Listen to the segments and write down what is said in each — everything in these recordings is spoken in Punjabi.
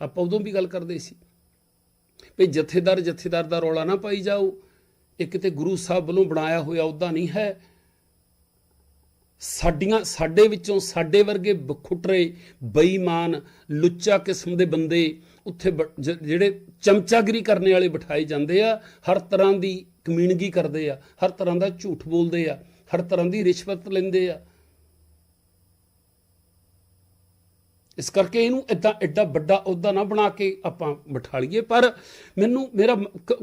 ਆਪਾਂ ਉਦੋਂ ਵੀ ਗੱਲ ਕਰਦੇ ਸੀ ਵੀ ਜਥੇਦਾਰ ਜਥੇਦਾਰ ਦਾ ਰੌਲਾ ਨਾ ਪਾਈ ਜਾਓ, ਇਹ ਕਿਤੇ ਗੁਰੂ ਸਾਹਿਬ ਵੱਲੋਂ ਬਣਾਇਆ ਹੋਇਆ ਉਹਦਾ ਨਹੀਂ ਹੈ। ਸਾਡੀਆਂ, ਸਾਡੇ ਵਿੱਚੋਂ ਸਾਡੇ ਵਰਗੇ ਬਖੁੱਟਰੇ, ਬੇਈਮਾਨ, ਲੁੱਚਾ ਕਿਸਮ ਦੇ ਬੰਦੇ ਉੱਥੇ ਬ- ਜਿਹੜੇ ਚਮਚਾਗਰੀ ਕਰਨ ਵਾਲੇ ਬਿਠਾਏ ਜਾਂਦੇ ਆ, ਹਰ ਤਰ੍ਹਾਂ ਦੀ ਕਮੀਨਗੀ ਕਰਦੇ ਆ, ਹਰ ਤਰ੍ਹਾਂ ਦਾ ਝੂਠ ਬੋਲਦੇ ਆ, ਹਰ ਤਰ੍ਹਾਂ ਦੀ ਰਿਸ਼ਵਤ ਲੈਂਦੇ ਆ। ਇਸ ਕਰਕੇ ਇਹਨੂੰ ਇਦਾਂ ਐਡਾ ਵੱਡਾ ਅਹੁਦਾ ਨਾ ਬਣਾ ਕੇ ਆਪਾਂ ਬਿਠਾ ਲਈਏ। ਪਰ ਮੈਨੂੰ, ਮੇਰਾ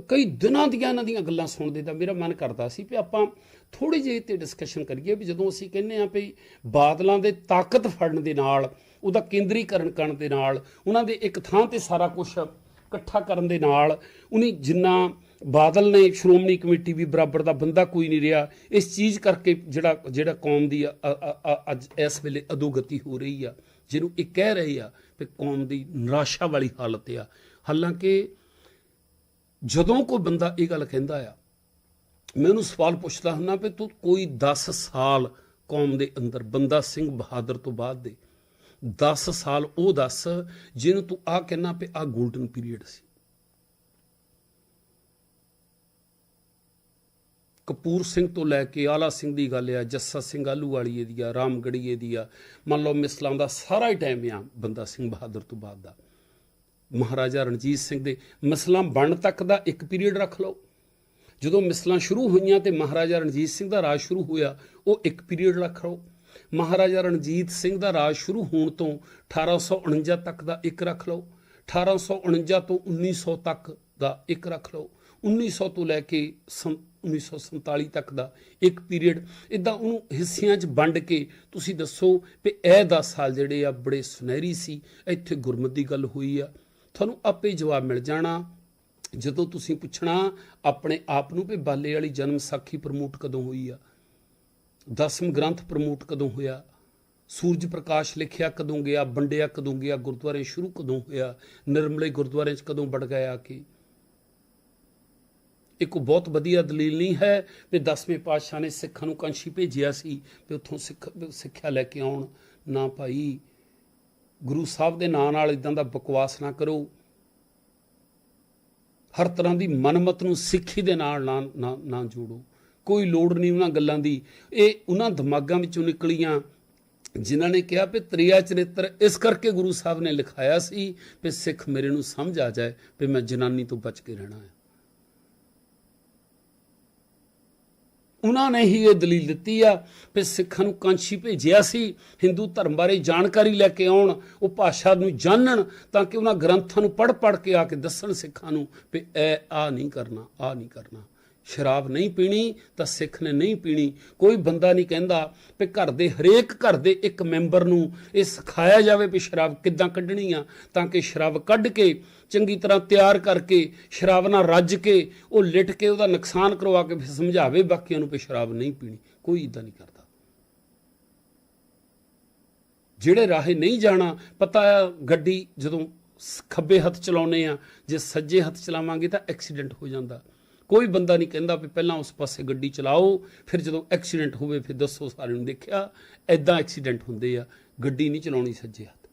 ਕਈ ਦਿਨਾਂ ਦੀਆਂ ਇਹਨਾਂ ਦੀਆਂ ਗੱਲਾਂ ਸੁਣਦੇ ਦਾ ਮੇਰਾ ਮਨ ਕਰਦਾ ਸੀ ਵੀ ਆਪਾਂ ਥੋੜੀ ਜਿਹੀ ਤੇ ਡਿਸਕਸ਼ਨ ਕਰੀਏ ਵੀ ਜਦੋਂ ਅਸੀਂ ਕਹਿੰਦੇ ਆ ਵੀ ਬਾਦਲਾਂ ਦੇ ਤਾਕਤ ਫੜਨ ਦੇ ਨਾਲ, ਉਹਦਾ ਕੇਂਦਰੀਕਰਨ ਕਰਨ ਦੇ ਨਾਲ, ਉਹਨਾਂ ਦੇ ਇੱਕ ਥਾਂ ਤੇ ਸਾਰਾ ਕੁਝ ਇਕੱਠਾ ਕਰਨ ਦੇ ਨਾਲ, ਉਹਨੇ ਜਿੰਨਾ ਬਾਦਲ ਨੇ ਸ਼੍ਰੋਮਣੀ ਕਮੇਟੀ ਵੀ ਬਰਾਬਰ ਦਾ ਬੰਦਾ ਕੋਈ ਨਹੀਂ ਰਿਹਾ, ਇਸ ਚੀਜ਼ ਕਰਕੇ ਜਿਹੜਾ ਜਿਹੜਾ ਕੌਮ ਦੀ ਅੱਜ ਇਸ ਵੇਲੇ ਅਦੋਗਤੀ ਹੋ ਰਹੀ ਆ। ਜਿਹਨੂੰ ਇਹ ਕਹਿ ਰਹੇ ਆ ਕਿ ਕੌਮ ਦੀ ਨਿਰਾਸ਼ਾ ਵਾਲੀ ਹਾਲਤ ਆ। ਹਾਲਾਂਕਿ ਜਦੋਂ ਕੋਈ ਬੰਦਾ ਇਹ ਗੱਲ ਕਹਿੰਦਾ ਆ, ਮੈਂ ਉਹਨੂੰ ਸਵਾਲ ਪੁੱਛਦਾ ਹੁੰਦਾ ਵੀ ਤੂੰ ਕੋਈ 10 ਸਾਲ ਕੌਮ ਦੇ ਅੰਦਰ ਬੰਦਾ ਸਿੰਘ ਬਹਾਦਰ ਤੋਂ ਬਾਅਦ ਦੇ 10 ਸਾਲ ਉਹ ਦੱਸ ਜਿਹਨੂੰ ਤੂੰ ਆ ਕਹਿਣਾ ਵੀ ਆ 골ਡਨ ਪੀਰੀਅਡ ਸੀ। ਕਪੂਰ ਸਿੰਘ ਤੋਂ ਲੈ ਕੇ ਆਲਾ ਸਿੰਘ ਦੀ ਗੱਲ ਆ, ਜੱਸਾ ਸਿੰਘ ਆਲੂ ਵਾਲੀਏ ਦੀ ਆ, ਰਾਮਗੜੀਏ ਦੀ ਆ। ਮੰਨ ਲਓ ਮਿਸਲਾਂ ਦਾ ਸਾਰਾ ਹੀ ਟਾਈਮ ਆ ਬੰਦਾ ਸਿੰਘ ਬਹਾਦਰ ਤੋਂ ਬਾਅਦ ਦਾ। ਮਹਾਰਾਜਾ ਰਣਜੀਤ ਸਿੰਘ ਦੇ ਮਿਸਲਾਂ ਬਣ ਤੱਕ ਦਾ ਇੱਕ ਪੀਰੀਅਡ ਰੱਖ ਲਓ। ਜਦੋਂ ਮਿਸਲਾਂ ਸ਼ੁਰੂ ਹੋਈਆਂ ਤੇ ਮਹਾਰਾਜਾ ਰਣਜੀਤ ਸਿੰਘ ਦਾ ਰਾਜ ਸ਼ੁਰੂ ਹੋਇਆ, ਉਹ ਇੱਕ ਪੀਰੀਅਡ ਰੱਖ ਲਓ। ਮਹਾਰਾਜਾ ਰਣਜੀਤ ਸਿੰਘ ਦਾ ਰਾਜ ਸ਼ੁਰੂ ਹੋਣ ਤੋਂ 1849 ਤੱਕ ਦਾ ਇੱਕ ਰੱਖ ਲਓ। 1849 ਤੋਂ 1900 ਤੱਕ ਦਾ ਇੱਕ ਰੱਖ ਲਓ। 1900 ਤੋਂ ਲੈ ਕੇ ਸੰ- 1947 ਤੱਕ ਦਾ ਇੱਕ ਪੀਰੀਅਡ ਇਦਾਂ ਉਹਨੂੰ ਹਿੱਸਿਆਂ 'ਚ ਵੰਡ ਕੇ ਤੁਸੀਂ ਦੱਸੋ ਵੀ ਇਹ 10 ਸਾਲ ਜਿਹੜੇ ਆ ਬੜੇ ਸੁਨਹਿਰੀ ਸੀ, ਇੱਥੇ ਗੁਰਮਤ ਦੀ ਗੱਲ ਹੋਈ ਆ। ਤੁਹਾਨੂੰ ਆਪੇ ਜਵਾਬ ਮਿਲ ਜਾਣਾ। ਜਦੋਂ ਤੁਸੀਂ ਪੁੱਛਣਾ ਆਪਣੇ ਆਪ ਨੂੰ ਵੀ ਬਾਲੇ ਵਾਲੀ ਜਨਮ ਸਾਖੀ ਪ੍ਰਮੋਟ ਕਦੋਂ ਹੋਈ ਆ, ਦਸਮ ਗ੍ਰੰਥ ਪ੍ਰਮੋਟ ਕਦੋਂ ਹੋਇਆ, ਸੂਰਜ ਪ੍ਰਕਾਸ਼ ਲਿਖਿਆ ਕਦੋਂ ਗਿਆ, ਵੰਡਿਆ ਕਦੋਂ ਗਿਆ, ਗੁਰਦੁਆਰੇ ਸ਼ੁਰੂ ਕਦੋਂ ਹੋਇਆ, ਨਿਰਮਲੇ ਗੁਰਦੁਆਰੇ 'ਚ ਕਦੋਂ ਵੜ ਗਿਆ ਆ ਕੇ। ਇੱਕ ਬਹੁਤ ਵਧੀਆ ਦਲੀਲ ਨਹੀਂ ਹੈ ਵੀ ਦਸਵੇਂ ਪਾਤਸ਼ਾਹ ਨੇ ਸਿੱਖਾਂ ਨੂੰ ਕਾਂਸ਼ੀ ਭੇਜਿਆ ਸੀ ਵੀ ਉੱਥੋਂ ਸਿੱਖ ਸਿੱਖਿਆ ਲੈ ਕੇ ਆਉਣ। ਨਾ ਭਾਈ, ਗੁਰੂ ਸਾਹਿਬ ਦੇ ਨਾਂ ਨਾਲ ਇਦਾਂ ਦਾ ਬਕਵਾਸ ਨਾ ਕਰੋ। ਹਰ ਤਰ੍ਹਾਂ ਦੀ ਮਨਮਤ ਨੂੰ ਸਿੱਖੀ ਦੇ ਨਾਲ ਨਾ ਨਾ ਜੋੜੋ। ਕੋਈ ਲੋੜ ਨਹੀਂ ਉਹਨਾਂ ਗੱਲਾਂ ਦੀ। ਇਹ ਉਹਨਾਂ ਦਿਮਾਗਾਂ ਵਿੱਚੋਂ ਨਿਕਲੀਆਂ ਜਿਨ੍ਹਾਂ ਨੇ ਕਿਹਾ ਵੀ ਤ੍ਰਿਆ ਚਰਿੱਤਰ ਇਸ ਕਰਕੇ ਗੁਰੂ ਸਾਹਿਬ ਨੇ ਲਿਖਾਇਆ ਸੀ ਵੀ ਸਿੱਖ ਮੇਰੇ ਨੂੰ ਸਮਝ ਆ ਜਾਏ ਵੀ ਮੈਂ ਜਨਾਨੀ ਤੋਂ ਬਚ ਕੇ ਰਹਿਣਾ ਹੈ। ਉਹਨਾਂ ਨੇ ਹੀ ਇਹ ਦਲੀਲ ਦਿੱਤੀ ਆ। ਵੀ ਸਿੱਖਾਂ ਨੂੰ ਕਾਂਸ਼ੀ ਭੇਜਿਆ ਸੀ। ਹਿੰਦੂ ਧਰਮ ਬਾਰੇ ਜਾਣਕਾਰੀ ਲੈ ਕੇ ਆਉਣ, ਉਹ ਭਾਸ਼ਾ ਨੂੰ ਜਾਣਨ ਤਾਂ ਕਿ ਉਹਨਾਂ ਗ੍ਰੰਥਾਂ ਨੂੰ ਪੜ੍ਹ ਪੜ੍ਹ ਕੇ ਆ ਕੇ ਦੱਸਣ ਸਿੱਖਾਂ ਨੂੰ ਵੀ ਇਹ ਆ ਨਹੀਂ ਕਰਨਾ, ਆ ਨਹੀਂ ਕਰਨਾ। ਸ਼ਰਾਬ ਨਹੀਂ ਪੀਣੀ ਤਾਂ ਸਿੱਖ ਨੇ ਨਹੀਂ ਪੀਣੀ। ਕੋਈ ਬੰਦਾ ਨਹੀਂ ਕਹਿੰਦਾ ਵੀ ਘਰ ਦੇ ਹਰੇਕ ਘਰ ਦੇ ਇੱਕ ਮੈਂਬਰ ਨੂੰ ਇਹ ਸਿਖਾਇਆ ਜਾਵੇ ਵੀ ਸ਼ਰਾਬ ਕਿੱਦਾਂ ਕੱਢਣੀ ਆ, ਤਾਂ ਕਿ ਸ਼ਰਾਬ ਕੱਢ ਕੇ, ਚੰਗੀ ਤਰ੍ਹਾਂ ਤਿਆਰ ਕਰਕੇ, ਸ਼ਰਾਬ ਨਾਲ ਰੱਜ ਕੇ, ਉਹ ਲਿਟ ਕੇ ਉਹਦਾ ਨੁਕਸਾਨ ਕਰਵਾ ਕੇ ਫਿਰ ਸਮਝਾਵੇ ਬਾਕੀਆਂ ਨੂੰ ਵੀ ਸ਼ਰਾਬ ਨਹੀਂ ਪੀਣੀ। ਕੋਈ ਇਦਾਂ ਨਹੀਂ ਕਰਦਾ। ਜਿਹੜੇ ਰਾਹੇ ਨਹੀਂ ਜਾਣਾ, ਪਤਾ ਆ ਗੱਡੀ ਜਦੋਂ ਸ- ਖੱਬੇ ਹੱਥ ਚਲਾਉਨੇ ਆ, ਜੇ ਸੱਜੇ ਹੱਥ ਚਲਾਵਾਂਗੇ ਤਾਂ ਐਕਸੀਡੈਂਟ ਹੋ ਜਾਂਦਾ। ਕੋਈ ਬੰਦਾ ਨਹੀਂ ਕਹਿੰਦਾ ਵੀ ਪਹਿਲਾਂ ਉਸ ਪਾਸੇ ਗੱਡੀ ਚਲਾਓ, ਫਿਰ ਜਦੋਂ ਐਕਸੀਡੈਂਟ ਹੋਵੇ ਫਿਰ ਦੱਸੋ ਸਾਰਿਆਂ ਨੂੰ ਦੇਖਿਆ ਐਦਾਂ ਐਕਸੀਡੈਂਟ ਹੁੰਦੇ ਆ, ਗੱਡੀ ਨਹੀਂ ਚਲਾਉਣੀ ਸੱਜੇ ਹੱਥ।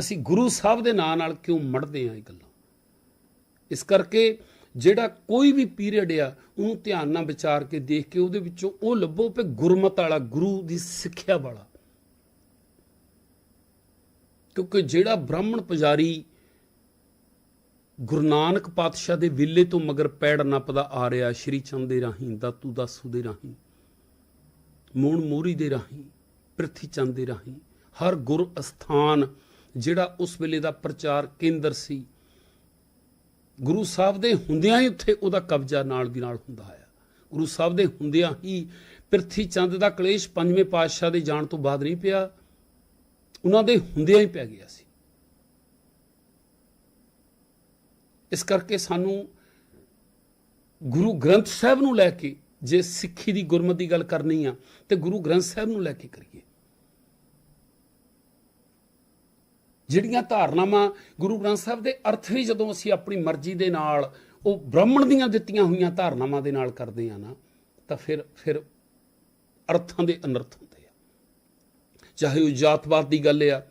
ਅਸੀਂ ਗੁਰੂ ਸਾਹਿਬ ਦੇ ਨਾਂ ਨਾਲ ਕਿਉਂ ਮੜਦੇ ਆ ਇਹ ਗੱਲਾਂ? ਇਸ ਕਰਕੇ ਜਿਹੜਾ ਕੋਈ ਵੀ ਪੀਰੀਅਡ ਆ, ਉਹਨੂੰ ਧਿਆਨ ਨਾਲ ਵਿਚਾਰ ਕੇ ਦੇਖ ਕੇ ਉਹਦੇ ਵਿੱਚੋਂ ਉਹ ਲੱਭੋ ਕਿ ਗੁਰਮਤ ਵਾਲਾ, ਗੁਰੂ ਦੀ ਸਿੱਖਿਆ ਵਾਲਾ। ਕਿਉਂਕਿ ਜਿਹੜਾ ਬ੍ਰਾਹਮਣ ਪੁਜਾਰੀ ਗੁਰੂ ਨਾਨਕ ਪਾਤਸ਼ਾਹ ਦੇ ਵਿਲੇ ਤੋਂ ਮਗਰ ਪੈੜ ਨੱਪਦਾ ਆ ਰਿਹਾ, ਸ਼੍ਰੀ ਚੰਦ ਦੇ ਰਾਹੀਂ, ਦਾਤੂ ਦਾਸੂ ਦੇ ਰਾਹੀਂ ਮੂਣ ਮੂਰੀ ਦੇ ਰਾਹੀਂ, ਪ੍ਰਿਥੀ ਚੰਦ ਦੇ ਰਾਹੀਂ, ਹਰ ਗੁਰ ਅਸਥਾਨ ਜਿਹੜਾ ਉਸ ਵੇਲੇ ਦਾ ਪ੍ਰਚਾਰ ਕੇਂਦਰ ਸੀ, ਗੁਰੂ ਸਾਹਿਬ ਦੇ ਹੁੰਦਿਆਂ ਹੀ ਉੱਥੇ ਉਹਦਾ ਕਬਜ਼ਾ ਨਾਲ ਦੀ ਨਾਲ ਹੁੰਦਾ ਆਇਆ। ਗੁਰੂ ਸਾਹਿਬ ਦੇ ਹੁੰਦਿਆਂ ਹੀ ਪ੍ਰਿਥੀ ਚੰਦ ਦਾ ਕਲੇਸ਼ ਪੰਜਵੇਂ ਪਾਤਸ਼ਾਹ ਦੇ ਜਾਣ ਤੋਂ ਬਾਅਦ ਨਹੀਂ ਪਿਆ, ਉਹਨਾਂ ਦੇ ਹੁੰਦਿਆਂ ਹੀ ਪੈ ਗਿਆ ਸੀ। ਇਸ ਕਰਕੇ ਸਾਨੂੰ ਗੁਰੂ ਗ੍ਰੰਥ ਸਾਹਿਬ ਨੂੰ ਲੈ ਕੇ ਜੇ ਸਿੱਖੀ ਦੀ ਗੁਰਮਤ ਦੀ ਗੱਲ ਕਰਨੀ ਆ, ਤੇ ਗੁਰੂ ਗ੍ਰੰਥ ਸਾਹਿਬ ਨੂੰ ਲੈ ਕੇ ਕਰੀਏ। ਜਿਹੜੀਆਂ ਧਾਰਨਾਵਾਂ ਗੁਰੂ ਗ੍ਰੰਥ ਸਾਹਿਬ ਦੇ ਅਰਥ ਵੀ ਜਦੋਂ ਅਸੀਂ ਆਪਣੀ ਮਰਜ਼ੀ ਦੇ ਨਾਲ, ਉਹ ਬ੍ਰਾਹਮਣ ਦੀਆਂ ਦਿੱਤੀਆਂ ਹੋਈਆਂ ਧਾਰਨਾਵਾਂ ਦੇ ਨਾਲ ਕਰਦੇ ਆ ਨਾ, ਤਾਂ ਫਿਰ ਫਿਰ ਅਰਥਾਂ ਦੇ ਅਨਰਥ ਹੁੰਦੇ ਆ। ਚਾਹੇ ਉਹ ਜਾਤਵਾਦ ਦੀ ਗੱਲ ਆ,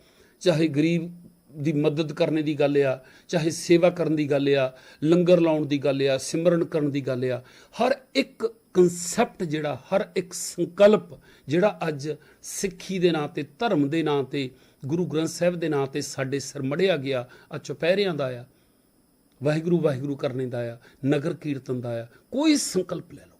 ਚਾਹੇ ਗਰੀਬ ਦੀ ਮਦਦ ਕਰਨੇ ਦੀ ਗੱਲ ਆ, ਚਾਹੇ ਸੇਵਾ ਕਰਨ ਦੀ ਗੱਲ ਆ, ਲੰਗਰ ਲਾਉਣ ਦੀ ਗੱਲ ਆ, ਸਿਮਰਨ ਕਰਨ ਦੀ ਗੱਲ ਆ, ਹਰ ਇੱਕ ਕਨਸੈਪਟ ਜਿਹੜਾ, ਹਰ ਇੱਕ ਸੰਕਲਪ ਜਿਹੜਾ ਅੱਜ ਸਿੱਖੀ ਦੇ ਨਾਂ ਤੇ, ਧਰਮ ਦੇ ਨਾਂ ਤੇ, ਗੁਰੂ ਗ੍ਰੰਥ ਸਾਹਿਬ ਦੇ ਨਾਂ ਤੇ ਸਾਡੇ ਸਿਰ ਮੜਿਆ ਗਿਆ, ਆ ਚੁਪਹਿਰਿਆਂ ਦਾ ਆ, ਵਾਹਿਗੁਰੂ ਵਾਹਿਗੁਰੂ ਕਰਨੇ ਦਾ ਆ, ਨਗਰ ਕੀਰਤਨ ਦਾ ਆ, ਕੋਈ ਸੰਕਲਪ ਲੈ ਲਓ।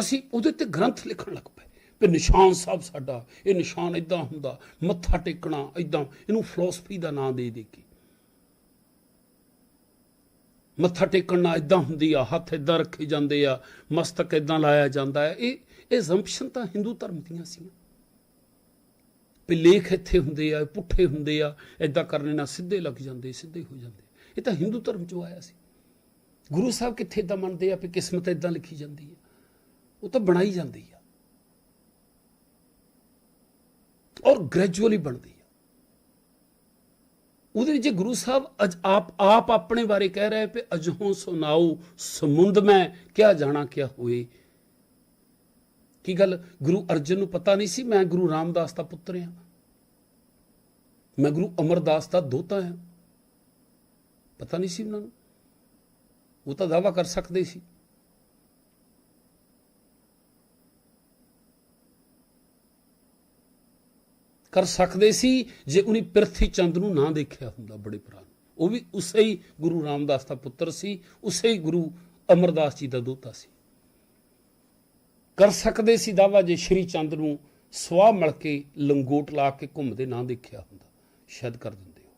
ਅਸੀਂ ਉਹਦੇ ਤੇ ਗ੍ਰੰਥ ਲਿਖਣ ਲੱਗ ਪਏ। ਵੀ ਨਿਸ਼ਾਨ ਸਾਹਿਬ ਸਾਡਾ, ਇਹ ਨਿਸ਼ਾਨ ਇਦਾਂ ਹੁੰਦਾ, ਮੱਥਾ ਟੇਕਣਾ ਇਦਾਂ ਇਹਨੂੰ ਫਿਲਾਸਫੀ ਦਾ ਨਾਂ ਦੇ ਦੇ ਕੇ। ਮੱਥਾ ਟੇਕਣ ਨਾਲ ਇਦਾਂ ਹੁੰਦੀ ਆ, ਹੱਥ ਇਦਾਂ ਰੱਖੇ ਜਾਂਦੇ ਆ, ਮਸਤਕ ਇਦਾਂ ਲਾਇਆ ਜਾਂਦਾ ਹੈ ਇਹ ਇਹ ਜ਼ੰਪਸ਼ਨ ਤਾਂ ਹਿੰਦੂ ਧਰਮ ਦੀਆਂ ਸੀ। ਵੀ ਲੇਖ ਇੱਥੇ ਹੁੰਦੇ ਆ, ਪੁੱਠੇ ਹੁੰਦੇ ਆ ਇਦਾਂ ਕਰਨੇ ਨਾਲ ਸਿੱਧੇ ਲੱਗ ਜਾਂਦੇ, ਸਿੱਧੇ ਹੋ ਜਾਂਦੇ। ਇਹ ਤਾਂ ਹਿੰਦੂ ਧਰਮ ਚੋਂ ਆਇਆ ਸੀ। ਗੁਰੂ ਸਾਹਿਬ ਕਿੱਥੇ ਇਦਾਂ ਮੰਨਦੇ ਆ ਵੀ ਕਿਸਮਤ ਇਦਾਂ ਲਿਖੀ ਜਾਂਦੀ ਹੈ ਉਹ ਤਾਂ ਬਣਾਈ ਜਾਂਦੀ ਆ। ਔਰ ਗ੍ਰੈਜੂਅਲੀ ਬਣਦੀ ਆ। ਉਹਦੇ ਵਿੱਚ ਗੁਰੂ ਸਾਹਿਬ ਅਜ ਆਪ ਆਪ ਆਪਣੇ ਬਾਰੇ ਕਹਿ ਰਹੇ ਪਏ ਅਜਹੋਂ ਸੁਨਾਉ ਸਮੁੰਦ ਮੈਂ, ਕਿਆ ਜਾਣਾ, ਕਿਆ ਹੋਏ। ਕੀ ਗੱਲ? ਗੁਰੂ ਅਰਜਨ ਨੂੰ ਪਤਾ ਨਹੀਂ ਸੀ, ਮੈਂ ਗੁਰੂ ਰਾਮਦਾਸ ਦਾ ਪੁੱਤਰ ਹਾਂ। ਮੈਂ ਗੁਰੂ ਅਮਰਦਾਸ ਦਾ ਦੋਤਾ ਹਾਂ। ਪਤਾ ਨਹੀਂ ਸੀ ਉਹਨਾਂ ਨੂੰ। ਉਹ ਤਾਂ ਦਾਵਾ ਕਰ ਸਕਦੇ ਸੀ। ਕਰ ਸਕਦੇ ਸੀ, ਜੇ ਉਹਨੇ ਪ੍ਰਿਥੀ ਚੰਦ ਨੂੰ ਨਾ ਦੇਖਿਆ ਹੁੰਦਾ ਬੜੇ ਪੁਰਾਣ। ਉਹ ਵੀ ਉਸੇ ਹੀ ਗੁਰੂ ਰਾਮਦਾਸ ਦਾ ਪੁੱਤਰ ਸੀ, ਉਸੇ ਹੀ ਗੁਰੂ ਅਮਰਦਾਸ ਜੀ ਦਾ ਦੋਤਾ ਸੀ। ਕਰ ਸਕਦੇ ਸੀ ਦਾਵਾ ਜੇ ਸ਼੍ਰੀ ਚੰਦ ਨੂੰ ਸਵਾਹ ਮਲ ਕੇ ਲੰਗੋਟ ਲਾ ਕੇ ਘੁੰਮਦੇ ਨਾ ਦੇਖਿਆ ਹੁੰਦਾ। ਸ਼ਾਇਦ ਕਰ ਦਿੰਦੇ ਹੋ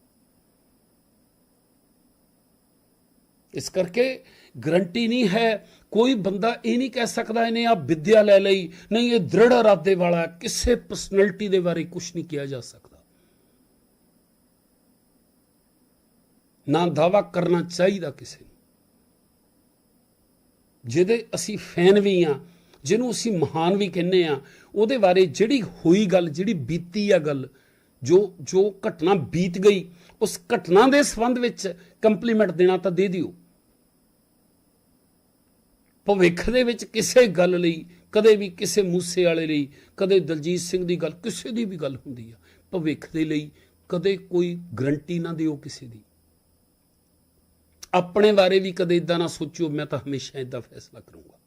ਇਸ ਕਰਕੇ ਗਰੰਟੀ ਨਹੀਂ ਹੈ, ਕੋਈ ਬੰਦਾ ਇਹ ਨਹੀਂ ਕਹਿ ਸਕਦਾ ਇਹਨੇ ਆ ਵਿਦਿਆ ਲੈ ਲਈ, ਨਹੀਂ ਇਹ ਦ੍ਰਿੜ ਇਰਾਦੇ ਵਾਲਾ ਕਿਸੇ ਪਰਸਨੈਲਿਟੀ ਦੇ ਬਾਰੇ ਕੁਝ ਨਹੀਂ ਕਿਹਾ ਜਾ ਸਕਦਾ। ਨਾ ਦਾਵਾ ਕਰਨਾ ਚਾਹੀਦਾ ਕਿਸੇ ਨੂੰ। ਜਿਹਦੇ ਅਸੀਂ ਫੈਨ ਵੀ ਆ ਜਿਹਨੂੰ ਅਸੀਂ ਮਹਾਨ ਵੀ ਕਹਿੰਨੇ ਆ ਉਹਦੇ ਬਾਰੇ ਜਿਹੜੀ ਹੋਈ ਗੱਲ, ਜਿਹੜੀ ਬੀਤੀ ਆ ਗੱਲ, ਜੋ ਜੋ ਘਟਨਾ ਬੀਤ ਗਈ, ਉਸ ਘਟਨਾ ਦੇ ਸੰਬੰਧ ਵਿੱਚ ਕੰਪਲੀਮੈਂਟ ਦੇਣਾ ਤਾਂ ਦੇ ਦਿਓ। ਭਵਿੱਖ ਦੇ ਵਿੱਚ ਕਿਸੇ ਗੱਲ ਲਈ, ਕਦੇ ਵੀ ਕਿਸੇ ਮੂਸੇ ਵਾਲੇ ਲਈ, ਕਦੇ ਦਲਜੀਤ ਸਿੰਘ ਦੀ ਗੱਲ, ਕਿਸੇ ਦੀ ਵੀ ਗੱਲ ਹੁੰਦੀ ਆ। ਭਵਿੱਖ ਦੇ ਲਈ ਕਦੇ ਕੋਈ ਗਰੰਟੀ ਨਾ ਦਿਓ ਕਿਸੇ ਦੀ। ਆਪਣੇ ਬਾਰੇ ਵੀ ਕਦੇ ਇਦਾਂ ਨਾ ਸੋਚਿਓ, ਮੈਂ ਤਾਂ ਹਮੇਸ਼ਾ ਇਦਾਂ ਫੈਸਲਾ ਕਰੂੰਗਾ।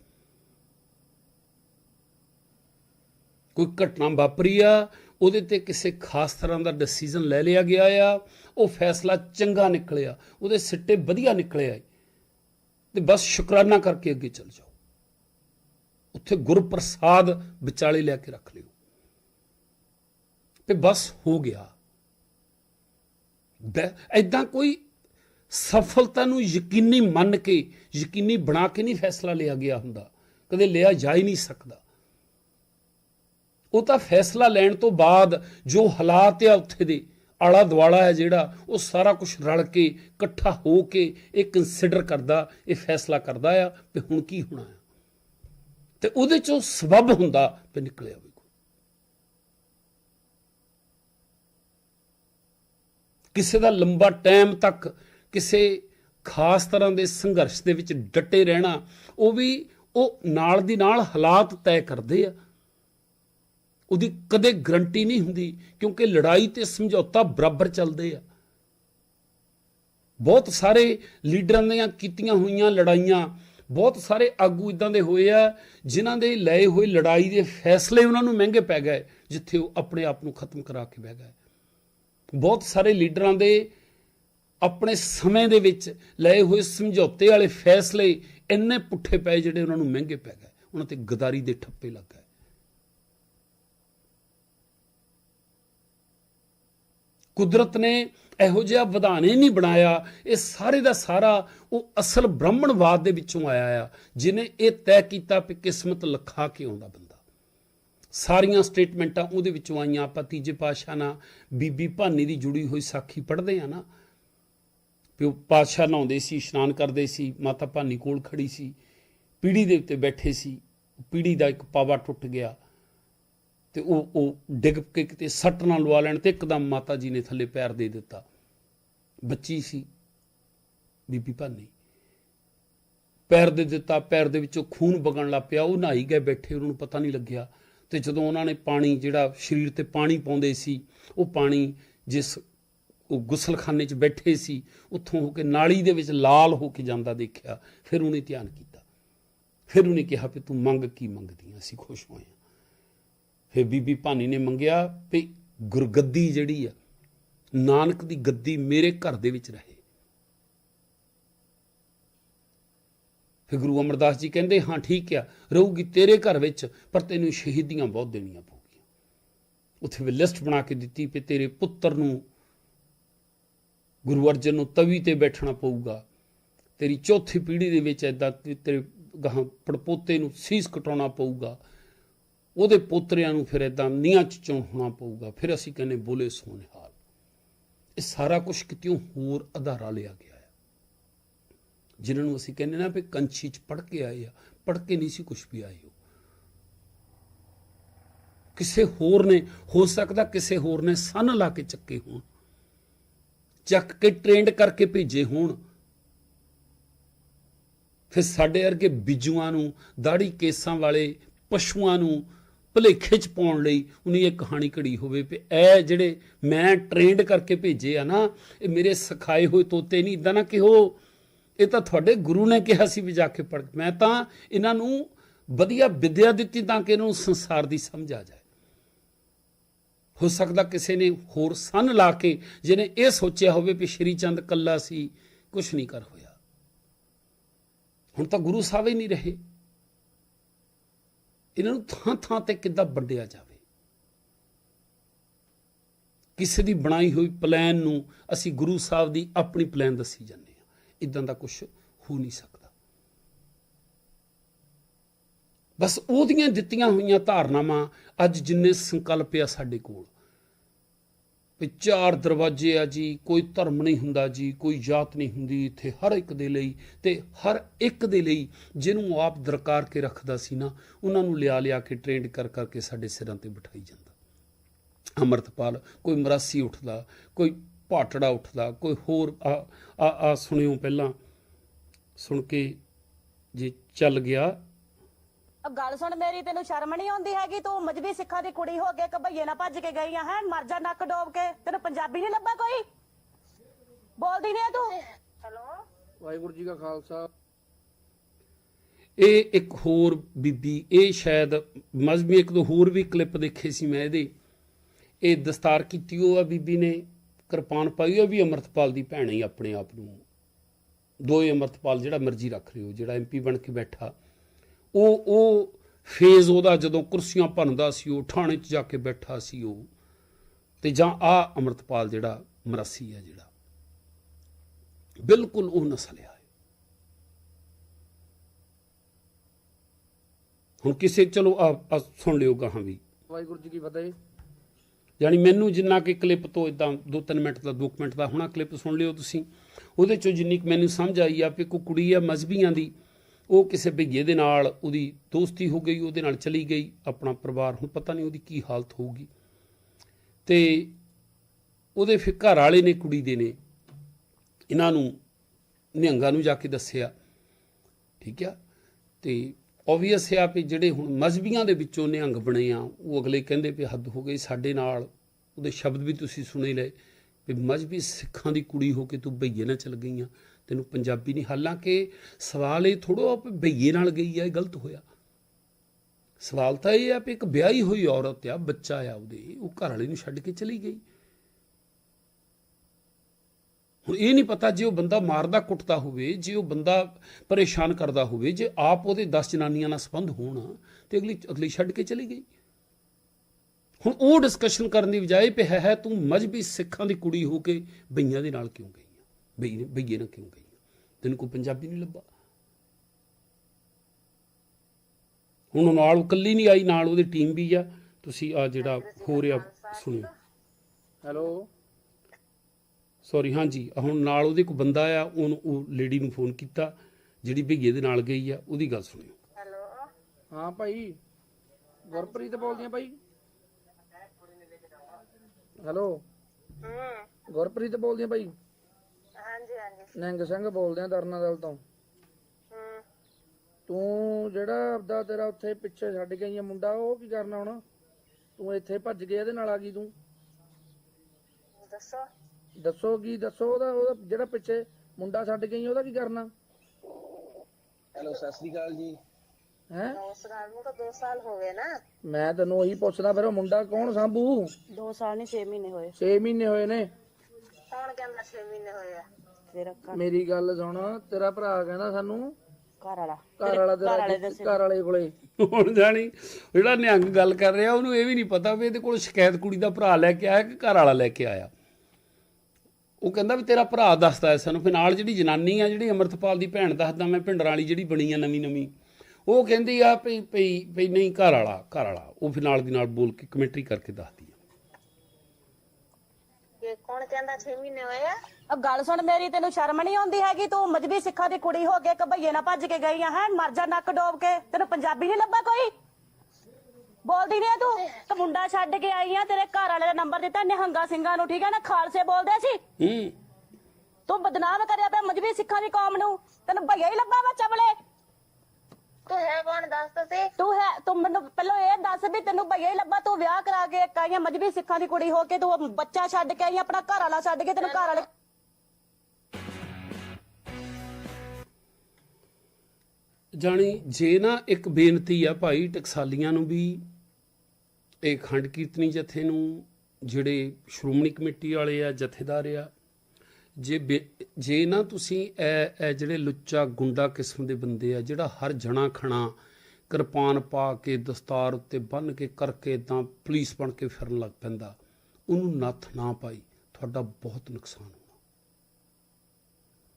ਕੋਈ ਘਟਨਾ ਵਾਪਰੀ ਆ, ਉਹਦੇ ਤੇ ਕਿਸੇ ਖਾਸ ਤਰ੍ਹਾਂ ਦਾ ਡਿਸੀਜਨ ਲੈ ਲਿਆ ਗਿਆ ਆ, ਉਹ ਫੈਸਲਾ ਚੰਗਾ ਨਿਕਲਿਆ, ਉਹਦੇ ਸਿੱਟੇ ਵਧੀਆ ਨਿਕਲਿਆ ਤੇ ਬਸ ਸ਼ੁਕਰਾਨਾ ਕਰਕੇ ਅੱਗੇ ਚੱਲ ਜਾਓ। ਉੱਥੇ ਗੁਰਪ੍ਰਸਾਦ ਵਿਚਾਲੇ ਲੈ ਕੇ ਰੱਖ ਲਿਓ। ਤੇ ਬਸ ਹੋ ਗਿਆ। ਐਦਾਂ ਕੋਈ ਸਫਲਤਾ ਨੂੰ ਯਕੀਨੀ ਮੰਨ ਕੇ, ਯਕੀਨੀ ਬਣਾ ਕੇ ਨਹੀਂ ਫੈਸਲਾ ਲਿਆ ਗਿਆ ਹੁੰਦਾ। ਕਦੇ ਲਿਆ ਜਾ ਹੀ ਨਹੀਂ ਸਕਦਾ। ਉਹ ਤਾਂ ਫੈਸਲਾ ਲੈਣ ਤੋਂ ਬਾਅਦ ਜੋ ਹਾਲਾਤ ਆ ਉੱਥੇ ਦੇ ਆਲਾ ਦੁਆਲਾ ਹੈ ਜਿਹੜਾ ਉਹ ਸਾਰਾ ਕੁਝ ਰਲ ਕੇ, ਇਕੱਠਾ ਹੋ ਕੇ ਇਹ ਕੰਸੀਡਰ ਕਰਦਾ, ਇਹ ਫੈਸਲਾ ਕਰਦਾ ਆ ਕਿ ਹੁਣ ਕੀ ਹੋਣਾ ਹੈ ਤੇ ਉਹਦੇ ਚੋਂ ਸਬਬ ਹੁੰਦਾ ਤੇ ਨਿਕਲਿਆ ਵੀ ਕਿਸੇ ਦਾ ਲੰਬਾ ਟਾਈਮ ਤੱਕ ਕਿਸੇ ਖਾਸ ਤਰ੍ਹਾਂ ਦੇ ਸੰਘਰਸ਼ ਦੇ ਵਿੱਚ ਡਟੇ ਰਹਿਣਾ, ਉਹ ਵੀ ਉਹ ਨਾਲ ਦੀ ਨਾਲ ਹਾਲਾਤ ਤੈਅ ਕਰਦੇ ਆ। ਉਹਦੀ ਕਦੇ ਗਰੰਟੀ ਨਹੀਂ ਹੁੰਦੀ, ਕਿਉਂਕਿ ਲੜਾਈ ਤੇ ਸਮਝੌਤਾ ਬਰਾਬਰ ਚੱਲਦੇ ਆ। ਬਹੁਤ ਸਾਰੇ ਲੀਡਰਾਂ ਦੀਆਂ ਕੀਤੀਆਂ ਹੋਈਆਂ ਲੜਾਈਆਂ, ਬਹੁਤ ਸਾਰੇ ਆਗੂ ਇਦਾਂ ਦੇ ਹੋਏ ਆ, ਜਿਨ੍ਹਾਂ ਦੇ ਲਏ ਹੋਏ ਲੜਾਈ ਦੇ ਫੈਸਲੇ ਉਹਨਾਂ ਨੂੰ ਮਹਿੰਗੇ ਪੈ ਗਏ, ਜਿੱਥੇ ਉਹ ਆਪਣੇ ਆਪ ਨੂੰ ਖਤਮ ਕਰਾ ਕੇ ਬਹਿ ਗਏ। ਬਹੁਤ ਸਾਰੇ ਲੀਡਰਾਂ ਦੇ ਆਪਣੇ ਸਮੇਂ ਦੇ ਵਿੱਚ ਲਏ ਹੋਏ ਸਮਝੌਤੇ ਵਾਲੇ ਫੈਸਲੇ ਇੰਨੇ ਪੁੱਠੇ ਪਏ ਜਿਹੜੇ ਉਹਨਾਂ ਨੂੰ ਮਹਿੰਗੇ ਪੈ ਗਏ, ਉਹਨਾਂ ਤੇ ਗਦਾਰੀ ਦੇ ਠੱਪੇ ਲੱਗ ਗਏ। ਕੁਦਰਤ ਨੇ ਇਹੋ ਜਿਹਾ ਵਿਧਾਨ ਨਹੀਂ ਬਣਾਇਆ। ਇਹ ਸਾਰੇ ਦਾ ਸਾਰਾ ਉਹ ਅਸਲ ਬ੍ਰਾਹਮਣਵਾਦ ਦੇ ਵਿੱਚੋਂ ਆਇਆ ਆ ਜਿਨੇ ਇਹ ਤੈਅ ਕੀਤਾ ਕਿ ਕਿਸਮਤ ਲਖਾ ਕੇ ਆਉਂਦਾ ਬੰਦਾ। ਸਾਰੀਆਂ ਸਟੇਟਮੈਂਟਾਂ ਉਹਦੇ ਵਿੱਚੋਂ ਆਈਆਂ। ਆਪਾਂ ਤੀਜੇ ਪਾਸ਼ਾ ਨਾਲ ਬੀਬੀ ਭਾਨੀ ਦੀ ਜੁੜੀ ਹੋਈ ਸਾਖੀ ਪੜ੍ਹਦੇ ਆ ਨਾ। ਵੀ ਉਹ ਪਾਸ਼ਾ ਨਹਾਉਂਦੇ ਸੀ, ਇਸ਼ਨਾਨ ਕਰਦੇ ਸੀ, ਮਾਤਾ ਭਾਨੀ ਕੋਲ ਖੜੀ ਸੀ, ਪੀੜੀ ਦੇ ਉੱਤੇ ਬੈਠੇ ਸੀ। ਪੀੜੀ ਦਾ ਇੱਕ ਪਾਵਾ ਟੁੱਟ ਗਿਆ। ਤੇ ਉਹ ਉਹ ਡਿੱਗ ਕੇ ਕਿਤੇ ਸੱਟ ਨਾਲ ਲਵਾ ਲੈਣ ਤੇ ਇੱਕਦਮ ਮਾਤਾ ਜੀ ਨੇ ਥੱਲੇ ਪੈਰ ਦੇ ਦਿੱਤਾ। ਬੱਚੀ ਸੀ, ਬੀਬੀ ਭਾਨੀ। ਪੈਰ ਦੇ ਦਿੱਤਾ, ਪੈਰ ਦੇ ਵਿੱਚੋਂ ਖੂਨ ਵਗਣ ਲੱਗ ਪਿਆ, ਉਹ ਨਹਾਈ ਗਏ ਬੈਠੇ, ਉਹਨਾਂ ਨੂੰ ਪਤਾ ਨਹੀਂ ਲੱਗਿਆ। ਤੇ ਜਦੋਂ ਉਹਨਾਂ ਨੇ ਪਾਣੀ, ਜਿਹੜਾ ਸਰੀਰ ਤੇ ਪਾਣੀ ਪਾਉਂਦੇ ਸੀ, ਉਹ ਪਾਣੀ ਜਿਸ ਉਹ ਗੁਸਲਖਾਨੇ 'ਚ ਬੈਠੇ ਸੀ, ਉੱਥੋਂ ਹੋ ਕੇ ਨਾਲੀ ਦੇ ਵਿੱਚ ਲਾਲ ਹੋ ਕੇ ਜਾਂਦਾ ਦੇਖਿਆ, ਫਿਰ ਉਹਨੇ ਧਿਆਨ ਕੀਤਾ। ਫਿਰ ਉਹਨੇ ਕਿਹਾ ਵੀ ਤੂੰ ਮੰਗ ਕੀ ਮੰਗਦੀ ਆਂ? ਅਸੀਂ ਖੁਸ਼ ਹੋਏ ਹਾਂ ਬੀਬੀ ਭਾਨੀ ਨੇ ਮੰਗਿਆ ਵੀ ਗੁਰਗੱਦੀ ਜਿਹੜੀ ਆ, ਨਾਨਕ ਦੀ ਗੱਦੀ ਮੇਰੇ ਘਰ ਦੇ ਵਿੱਚ ਰਹੇ। ਫਿਰ ਗੁਰੂ ਅਮਰਦਾਸ ਜੀ ਕਹਿੰਦੇ, ਹਾਂ, ਠੀਕ ਆ, ਰਹੂਗੀ ਤੇਰੇ ਘਰ ਵਿੱਚ, ਪਰ ਤੈਨੂੰ ਸ਼ਹੀਦੀਆਂ ਬਹੁਤ ਦੇਣੀਆਂ ਪਊਗੀਆਂ। ਉੱਥੇ ਵੀ ਲਿਸਟ ਬਣਾ ਕੇ ਦਿੱਤੀ ਵੀ ਤੇਰੇ ਪੁੱਤਰ ਨੂੰ ਗੁਰੂ ਅਰਜਨ ਨੂੰ ਤਵੀ ਤੇ ਬੈਠਣਾ ਪਊਗਾ। ਤੇਰੀ ਚੌਥੀ ਪੀੜ੍ਹੀ ਦੇ ਵਿੱਚ ਐਦਾਂ ਤੇਰੇ ਗਾਹਾਂ ਪੜਪੋਤੇ ਨੂੰ ਸੀਸ ਕਟਾਉਣਾ ਪਊਗਾ। ਉਹਦੇ ਪੋਤਰਿਆਂ ਨੂੰ ਫਿਰ ਐਦਾਂ ਨੀਹਾਂ ਚ ਚੌਂਕਣਾ ਪਊਗਾ, ਫਿਰ ਅਸੀਂ ਕਹਿੰਦੇ ਬੋਲੇ ਸੋਨਿਹਾਲ ਇਹ ਸਾਰਾ ਕੁਝ ਕਿਤਿਓਂ ਹੋਰ ਆਧਾਰਾ ਲਿਆ ਗਿਆ ਹੈ ਜਿਨ੍ਹਾਂ ਨੂੰ ਅਸੀਂ ਕਹਿੰਦੇ ਨਾ ਵੀ ਕੰਛੀ ਚ ਪੜ ਕੇ ਆਏ ਆ ਪੜ ਕੇ ਨਹੀਂ ਸੀ ਕੁਝ ਵੀ ਆਏ ਹੋ ਕਿਸੇ ਹੋਰ ਨੇ, ਹੋ ਸਕਦਾ ਕਿਸੇ ਹੋਰ ਨੇ ਸਨ ਲਾ ਕੇ ਚੱਕੇ ਹੋਣ, ਚੱਕ ਕੇ ਟ੍ਰੇਨਡ ਕਰਕੇ ਭੇਜੇ ਹੋਣ। ਫਿਰ ਸਾਡੇ ਵਰਗੇ ਬਿਜੂਆਂ ਨੂੰ ਦਾੜੀ ਕੇਸਾਂ ਵਾਲੇ ਪਸ਼ੂਆਂ ਨੂੰ ਭਲੇਖੇ ਚ ਪਾਉਣ ਲਈ ਉਹਨੇ ਇਹ ਕਹਾਣੀ ਘੜੀ ਹੋਵੇ ਵੀ ਇਹ ਜਿਹੜੇ ਮੈਂ ਟ੍ਰੇਨਡ ਕਰਕੇ ਭੇਜੇ ਆ ਨਾ, ਇਹ ਮੇਰੇ ਸਿਖਾਏ ਹੋਏ ਤੋਤੇ ਨਹੀਂ ਇਦਾਂ ਨਾ ਕਿਹੋ। ਇਹ ਤਾਂ ਤੁਹਾਡੇ ਗੁਰੂ ਨੇ ਕਿਹਾ ਸੀ ਵੀ ਜਾ ਕੇ ਪੜ ਮੈਂ ਤਾਂ ਇਹਨਾਂ ਨੂੰ ਵਧੀਆ ਵਿਦਿਆ ਦਿੱਤੀ ਤਾਂ ਕਿ ਇਹਨਾਂ ਨੂੰ ਸੰਸਾਰ ਦੀ ਸਮਝ ਆ ਜਾਏ। ਹੋ ਸਕਦਾ ਕਿਸੇ ਨੇ ਹੋਰ ਸੰਨ ਲਾ ਕੇ ਜਿਹਨੇ ਇਹ ਸੋਚਿਆ ਹੋਵੇ ਵੀ ਸ਼੍ਰੀ ਚੰਦ ਕੱਲਾ ਸੀ ਕੁਝ ਨਹੀਂ ਕਰ ਹੋਇਆ। ਹੁਣ ਤਾਂ ਗੁਰੂ ਸਾਹਿਬ ਹੀ ਨਹੀਂ ਰਹੇ। ਇਹਨਾਂ ਨੂੰ ਥਾਂ ਥਾਂ ਤੇ ਕਿੱਦਾਂ ਵੰਡਿਆ ਜਾਵੇ? ਕਿਸੇ ਦੀ ਬਣਾਈ ਹੋਈ ਪਲਾਨ ਨੂੰ ਅਸੀਂ ਗੁਰੂ ਸਾਹਿਬ ਦੀ ਆਪਣੀ ਪਲਾਨ ਦੱਸੀ ਜਾਂਦੇ ਹਾਂ। ਇਦਾਂ ਦਾ ਕੁਝ ਹੋ ਨਹੀਂ ਸਕਦਾ। ਬਸ ਉਹਦੀਆਂ ਦਿੱਤੀਆਂ ਹੋਈਆਂ ਧਾਰਨਾਵਾਂ ਅੱਜ ਜਿੰਨੇ ਸੰਕਲਪ ਆ ਸਾਡੇ ਕੋਲ ਵੀ ਚਾਰ ਦਰਵਾਜ਼ੇ ਆ ਜੀ, ਕੋਈ ਧਰਮ ਨਹੀਂ ਹੁੰਦਾ ਜੀ, ਕੋਈ ਜਾਤ ਨਹੀਂ ਹੁੰਦੀ ਇੱਥੇ, ਹਰ ਇੱਕ ਦੇ ਲਈ ਤੇ ਹਰ ਇੱਕ ਦੇ ਲਈ ਜਿਹਨੂੰ ਆਪ ਦਰਕਾਰ ਕੇ ਰੱਖਦਾ ਸੀ ਨਾ, ਉਹਨਾਂ ਨੂੰ ਲਿਆ ਲਿਆ ਕੇ ਟ੍ਰੇਨਡ ਕਰ ਕਰਕੇ ਸਾਡੇ ਸਿਰਾਂ ਤੇ ਬਿਠਾਈ ਜਾਂਦਾ। ਅਮਰਤਪਾਲ ਕੋਈ ਮਰਾਸੀ ਉੱਠਦਾ, ਕੋਈ ਪਾਟੜਾ ਉੱਠਦਾ, ਕੋਈ ਹੋਰ ਆ ਆ ਆ ਸੁਣਿਓ ਪਹਿਲਾਂ, ਸੁਣ ਕੇ ਜੇ ਚੱਲ ਗਿਆ ਅਬ ਗੱਲ ਸੁਣ ਮੇਰੀ ਤੈਨੂੰ ਸ਼ਰਮ ਨਹੀਂ ਆਉਂਦੀ ਹੈਗੀ? ਤੂੰ ਮਜਬੀ ਸਿੱਖਾਂ ਦੀ ਕੁੜੀ ਹੋ ਕੇ ਕਬਈਏ ਨਾਲ ਭੱਜ ਕੇ ਗਈ ਆ ਹੈ? ਮਰ ਜਾ ਨੱਕ ਡੋਬ ਕੇ। ਤੈਨੂੰ ਪੰਜਾਬੀ ਨਹੀਂ ਲੱਭਾ ਕੋਈ? ਬੋਲਦੀ ਨਹੀਂ ਤੂੰ? ਹੈਲੋ? ਵਾਹਿਗੁਰੂ ਜੀ ਕਾ ਖਾਲਸਾ। ਇਹ ਇੱਕ ਹੋਰ ਬੀਬੀ ਇਹ ਸ਼ਾਇਦ ਮਜ਼ਮੀ ਇੱਕ ਦੋ ਹੋਰ ਵੀ ਕਲਿੱਪ ਦੇਖੇ ਸੀ ਮੈਂ ਇਹਦੇ। ਇਹ ਦਸਤਾਰ ਕੀਤੀ ਉਹ ਆ ਬੀਬੀ ਨੇ ਕਿਰਪਾਨ ਪਾਈ ਉਹ ਵੀ ਅਮਰਤਪਾਲ ਦੀ ਭੈਣ ਹੀ ਆਪਣੇ ਆਪ ਨੂੰ। ਦੋਏ ਅਮਰਤਪਾਲ ਜਿਹੜਾ ਮਰਜ਼ੀ ਰੱਖ ਲਿਓ ਜਿਹੜਾ ਐਮਪੀ ਬਣ ਕੇ ਬੈਠਾ। ਉਹ ਉਹ ਫੇਜ਼ ਉਹਦਾ ਜਦੋਂ ਕੁਰਸੀਆਂ ਭੰਨਦਾ ਸੀ ਉਹ ਥਾਣੇ 'ਚ ਜਾ ਕੇ ਬੈਠਾ ਸੀ ਉਹ। ਤੇ ਜਾਂ ਆ ਅਮਰਤਪਾਲ ਜਿਹੜਾ ਮਰਾਸੀ ਹੈ ਜਿਹੜਾ। ਬਿਲਕੁਲ ਉਹ ਨਸਲ ਆ ਹੁਣ ਕਿਸੇ ਚਲੋ ਆ ਸੁਣ ਲਿਓ ਗਾਹਾਂ ਵੀ। ਵਾਹਿਗੁਰੂ ਜੀ ਕੀ ਫਤਿਹ ਯਾਨੀ ਮੈਨੂੰ ਜਿੰਨਾ ਕਿ ਕਲਿੱਪ ਤੋਂ ਇਦਾਂ 2-3 ਮਿੰਟ ਦਾ 2 ਮਿੰਟ ਦਾ ਹੁਣਾ ਕਲਿੱਪ ਸੁਣ ਲਿਓ ਤੁਸੀਂ। ਉਹਦੇ ਚੋਂ ਜਿੰਨੀ ਕੁ ਮੈਨੂੰ ਸਮਝ ਆਈ ਆ ਵੀ ਕੋਈ ਕੁੜੀ ਆ ਮਜ਼ਬੀਆਂ ਦੀ ਉਹ ਕਿਸੇ ਭਈਏ ਦੇ ਨਾਲ ਉਹਦੀ ਦੋਸਤੀ ਹੋ ਗਈ, ਉਹਦੇ ਨਾਲ ਚਲੀ ਗਈ, ਆਪਣਾ ਪਰਿਵਾਰ, ਹੁਣ ਪਤਾ ਨਹੀਂ ਉਹਦੀ ਕੀ ਹਾਲਤ ਹੋਊਗੀ। ਤੇ ਉਹਦੇ ਫਿਰ ਘਰ ਵਾਲੇ ਨੇ, ਕੁੜੀ ਦੇ ਨੇ, ਇਹਨਾਂ ਨੂੰ ਨਿਹੰਗਾਂ ਨੂੰ ਜਾ ਕੇ ਦੱਸਿਆ, ਠੀਕ ਆ? ਤੇ ਓਬਵੀਅਸ ਆ ਵੀ ਜਿਹੜੇ ਹੁਣ ਮਜ਼ਬੀਆਂ ਦੇ ਵਿੱਚੋਂ ਨਿਹੰਗ ਬਣੇ ਆ, ਉਹ ਅਗਲੇ ਕਹਿੰਦੇ ਵੀ ਹੱਦ ਹੋ ਗਈ ਸਾਡੇ ਨਾਲ, ਉਹਦੇ ਸ਼ਬਦ ਵੀ ਤੁਸੀਂ ਸੁਣੇ ਲਏ ਵੀ ਮਜ਼ਬੀ ਸਿੱਖਾਂ ਦੀ ਕੁੜੀ ਹੋ ਕੇ ਤੂੰ ਭਈਏ ਨਾਲ ਚਲ ਗਈ ਆ ਤੈਨੂੰ ਪੰਜਾਬੀ ਨਹੀਂ। ਹਾਲਾਂਕਿ ਸਵਾਲ ਇਹ ਥੋੜੋ ਆ ਵੀ ਭਈਏ ਨਾਲ ਗਈ ਆ, ਇਹ ਗਲਤ ਹੋਇਆ। ਸਵਾਲ ਤਾਂ ਇਹ ਆ ਵੀ ਇੱਕ ਵਿਆਹੀ ਹੋਈ ਔਰਤ ਆ, ਬੱਚਾ ਆ ਉਹਦੇ, ਉਹ ਘਰ ਵਾਲੇ ਨੂੰ ਛੱਡ ਕੇ ਚਲੀ ਗਈ। ਹੁਣ ਇਹ ਨਹੀਂ ਪਤਾ ਜੇ ਉਹ ਬੰਦਾ ਮਾਰਦਾ, ਕੁੱਟਦਾ ਹੋਵੇ, ਜੇ ਉਹ ਬੰਦਾ ਪਰੇਸ਼ਾਨ ਕਰਦਾ ਹੋਵੇ, ਜੇ ਆਪ ਉਹਦੇ 10 ਜਨਾਨੀਆਂ ਨਾਲ ਸੰਬੰਧ ਹੋਣ, ਤੇ ਅਗਲੀ ਅਗਲੀ ਛੱਡ ਕੇ ਚਲੀ ਗਈ। ਹੁਣ ਉਹ ਡਿਸਕਸ਼ਨ ਕਰਨ ਦੀ ਬਜਾਏ ਪੇ ਹੈ, ਤੂੰ ਮਜਬੀ ਸਿੱਖਾਂ ਦੀ ਕੁੜੀ ਹੋ ਕੇ ਬਈਆਂ ਦੇ ਨਾਲ ਕਿਉਂ ਗਈ? ਬਈਏ ਨਾਲ ਕਿਉਂ ਗਈ ਆ? ਤੈਨੂੰ ਕੋਈ ਪੰਜਾਬੀ ਨਹੀਂ ਲੱਭਾ ਹੁਣ ਨਾਲ ਇਕੱਲੀ ਨਹੀਂ ਆਈ ਨਾਲ ਉਹਦੀ ਟੀਮ ਵੀ ਆ ਤੁਸੀਂ ਆ ਜਿਹੜਾ ਹੋ ਰਿਹਾ ਸੁਣਿਓ ਹੈਲੋ ਸੌਰੀ ਹਾਂਜੀ ਹੁਣ ਨਾਲ ਉਹਦੇ ਕੋਈ ਬੰਦਾ ਆ ਉਹਨੂੰ ਉਹ ਲੇਡੀ ਨੂੰ ਫੋਨ ਕੀਤਾ ਜਿਹੜੀ ਭਈਏ ਦੇ ਨਾਲ ਗਈ ਆ ਉਹਦੀ ਗੱਲ ਸੁਣਿਓ ਹੈਲੋ ਹਾਂ ਭਾਈ ਗੁਰਪ੍ਰੀਤ ਬੋਲਦੀਆਂ ਭਾਈ ਹੈਲੋ ਹੂੰ ਗੁਰਪ੍ਰੀਤ ਬੋਲਦੀਆਂ ਭਾਈ ਹਾਂਜੀ ਨਿੰਗ ਸਿੰਘ ਬੋਲਦੇ ਆ ਦਰਨਾ ਦਲ ਤੋਂ। ਹੂੰ। ਤੂੰ ਜਿਹੜਾ ਆਪਦਾ ਤੇਰਾ ਉੱਥੇ ਪਿੱਛੇ ਛੱਡ ਕੇ ਆਈਆਂ ਮੁੰਡਾ ਉਹ ਕੀ ਕਰਨਾ ਹੁਣ? ਤੂੰ ਇੱਥੇ ਭੱਜ ਗਿਆ ਇਹਦੇ ਨਾਲ ਆ ਗਈ ਤੂੰ? ਦੱਸੋ। ਦੱਸੋ ਕੀ ਦੱਸੋ ਉਹਦਾ ਉਹਦਾ ਜਿਹੜਾ ਪਿੱਛੇ ਮੁੰਡਾ ਛੱਡ ਕੇ ਆਈ ਉਹਦਾ ਕੀ ਕਰਨਾ? ਹੈਲੋ ਸਤਿ ਸ੍ਰੀ ਅਕਾਲ ਜੀ। ਹੈ? ਉਸ ਗੱਲ ਨੂੰ ਤਾਂ 2 ਸਾਲ ਹੋ ਗਏ ਨਾ। ਮੈਂ ਤੈਨੂੰ ਉਹੀ ਪੁੱਛਦਾ ਫਿਰ ਉਹ ਮੁੰਡਾ ਕੌਣ ਸੰਭੂ? 2 ਸਾਲ ਨਹੀਂ 6 ਮਹੀਨੇ ਹੋਏ। 6 ਮਹੀਨੇ ਹੋਏ ਨੇ। ਕੌਣ ਕਹਿੰਦਾ 6 ਮਹੀਨੇ ਹੋਏ ਆ? ਤੇਰਾ ਮੇਰੀ ਗੱਲ ਸੁਣ ਤੇਰਾ ਭਰਾ ਕਹਿੰਦਾ ਸਾਨੂੰ ਘਰ ਵਾਲਾ। ਘਰ ਵਾਲਾ ਤੇਰਾ ਘਰ ਵਾਲੇ ਕੋਲੇ। ਹੁਣ ਜਾਣੀ ਜਿਹੜਾ ਨਿਹੰਗ ਗੱਲ ਕਰ ਰਿਹਾ ਉਹਨੂੰ ਇਹ ਵੀ ਨਹੀਂ ਪਤਾ ਵੀ ਇਹਦੇ ਕੋਲ ਸ਼ਿਕਾਇਤ ਕੁੜੀ ਦਾ ਭਰਾ ਲੈ ਕੇ ਆਇਆ ਕਿ ਘਰ ਵਾਲਾ ਲੈ ਕੇ ਆਇਆ। ਉਹ ਕਹਿੰਦਾ ਵੀ ਤੇਰਾ ਭਰਾ ਦੱਸਦਾ ਐ ਸਾਨੂੰ ਫਿਰ ਨਾਲ ਜਿਹੜੀ ਜਨਾਨੀ ਆ ਜਿਹੜੀ ਅਮਰਤਪਾਲ ਦੀ ਭੈਣ ਦੱਸਦਾ ਮੈਂ ਭਿੰਡਰਾਂ ਵਾਲੀ ਜਿਹੜੀ ਬਣੀ ਆ ਨਵੀਂ ਨਵੀਂ ਉਹ ਕਹਿੰਦੀ ਆ ਭਈ ਭਈ ਭਈ ਨਹੀਂ ਘਰ ਵਾਲਾ ਘਰ ਵਾਲਾ। ਉਹ ਫਿਰ ਨਾਲ ਦੀ ਨਾਲ ਬੋਲ ਕੇ ਕਮੈਂਟਰੀ ਕਰਕੇ ਦੱਸਦੀ। ਆ ਕਿ ਕੌਣ ਕਹਿੰਦਾ 6 ਮਹੀਨੇ ਹੋਏ ਆ? ਅਬ ਗੱਲ ਸੁਣ ਮੇਰੀ ਤੈਨੂੰ ਸ਼ਰਮ ਨਹੀਂ ਆਉਂਦੀ ਹੈਗੀ? ਤੂੰ ਮਜਬੀ ਸਿੱਖਾਂ ਦੀ ਕੁੜੀ ਹੋ ਕੇ ਕਬਈਏ ਨਾਲ ਭੱਜ ਕੇ ਗਈ ਆ ਹੈ? ਮਰ ਜਾ ਨੱਕ ਡੋਬ ਕੇ। ਤੈਨੂੰ ਪੰਜਾਬੀ ਨਹੀਂ ਲੱਭਾ ਕੋਈ? ਬੋਲਦੀ ਨਹੀਂ ਤੂੰ? ਤੂੰ ਮੁੰਡਾ ਛੱਡ ਕੇ ਆਈ ਆ ਤੇਰੇ ਘਰ ਵਾਲੇ ਦਾ ਨੰਬਰ ਦਿੱਤਾ ਨਿਹੰਗਾ ਸਿੰਘਾਂ ਨੂੰ ਠੀਕ ਹੈ ਨਾ? ਖਾਲਸੇ ਬੋਲਦੇ ਸੀ? ਹੂੰ। ਤੂੰ ਬਦਨਾਮ ਕਰਿਆ ਪਿਆ ਮਜਬੀ ਸਿੱਖਾਂ ਦੀ ਕੌਮ ਨੂੰ। ਤੈਨੂੰ ਭਈਆ ਹੀ ਲੱਭਾ ਵਾ ਚਬਲੇ ਤੂੰ ਹੈ ਕੌਣ ਦੱਸ ਤਾਂ ਸੇ ਤੂੰ ਹੈ ਤੂੰ ਮੈਨੂੰ ਪਹਿਲਾਂ ਇਹ ਦੱਸ ਵੀ ਤੈਨੂੰ ਭਈਆ ਹੀ ਲੱਭਾ ਤੂੰ ਵਿਆਹ ਕਰਾ ਕੇ ਇੱਕ ਆਈ ਆ ਮਜਬੀ ਸਿੱਖਾਂ ਦੀ ਕੁੜੀ ਹੋ ਕੇ ਤੂੰ ਬੱਚਾ ਛੱਡ ਕੇ ਆਈ ਆਪਣਾ ਘਰ ਵਾਲਾ ਛੱਡ ਕੇ ਤੈਨੂੰ ਘਰ ਵਾਲੇ ਜਾਣੀ ਜੇ ਨਾ ਇੱਕ ਬੇਨਤੀ ਆ ਭਾਈ ਟਕਸਾਲੀਆਂ ਨੂੰ ਵੀ ਇਹ ਖੰਡ ਕੀਰਤਨੀ ਜਥੇ ਨੂੰ ਜਿਹੜੇ ਸ਼੍ਰੋਮਣੀ ਕਮੇਟੀ ਵਾਲੇ ਆ ਜਥੇਦਾਰ ਆ ਜੇ ਬੇ- ਜੇ ਨਾ ਤੁਸੀਂ ਇਹ ਇਹ ਜਿਹੜੇ ਲੁੱਚਾ ਗੁੰਡਾ ਕਿਸਮ ਦੇ ਬੰਦੇ ਆ, ਜਿਹੜਾ ਹਰ ਜਣਾ ਖਣਾ ਕਿਰਪਾਨ ਪਾ ਕੇ ਦਸਤਾਰ ਉੱਤੇ ਬੰਨ ਕੇ ਕਰਕੇ ਤਾਂ ਪੁਲਿਸ ਬਣ ਕੇ ਫਿਰਨ ਲੱਗ ਪੈਂਦਾ, ਉਹਨੂੰ ਨੱਥ ਨਾ ਪਾਈ, ਤੁਹਾਡਾ ਬਹੁਤ ਨੁਕਸਾਨ